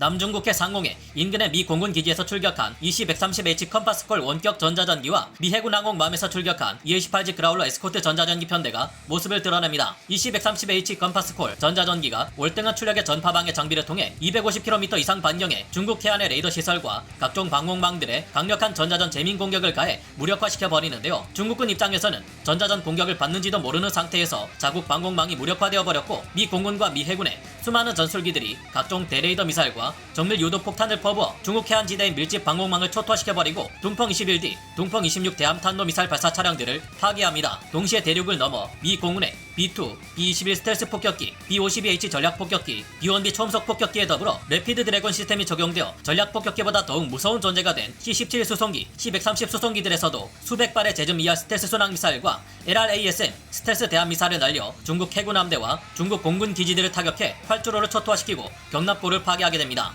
남중국해 상공에 인근의 미 공군 기지에서 출격한 EC-130H 컴파스콜 원격 전자전기와 미 해군 항공모함에서 출격한 EA-18G 그라울러 에스코트 전자전기 편대가 모습을 드러냅니다. EC-130H 컴파스콜 전자전기가 월등한 출력의 전파방해 장비를 통해 250km 이상 반경의 중국 해안의 레이더 시설과 각종 방공망들의 강력한 전자전 재민 공격을 가해 무력화시켜 버리는데요. 중국군 입장에서는 전자전 공격을 받는지도 모르는 상태에서 자국 방공망이 무력화되어 버렸고 미 공군과 미 해군의 수많은 전술기들이 각종 대레이더 미사일과 정밀 유도 폭탄을 퍼부어 중국 해안 지대의 밀집 방공망을 초토화시켜버리고 둥펑 21D, 둥펑 26 대함탄도 미사일 발사 차량들을 파괴합니다. 동시에 대륙을 넘어 미 공군의 B2, B21 스텔스 폭격기, B52H 전략 폭격기, B1B 초음속 폭격기에 더불어 레피드 드래곤 시스템이 적용되어 전략 폭격기보다 더욱 무서운 존재가 된 C-17 수송기, C-130 수송기들에서도 수백 발의 제점 이하 스텔스 순항 미사일과 LRASM 스텔스 대함 미사일을 날려 중국 해군 함대와 중국 공군 기지들을 타격해 활주로를 초토화시키고 경납고를 파괴하게 됩니다.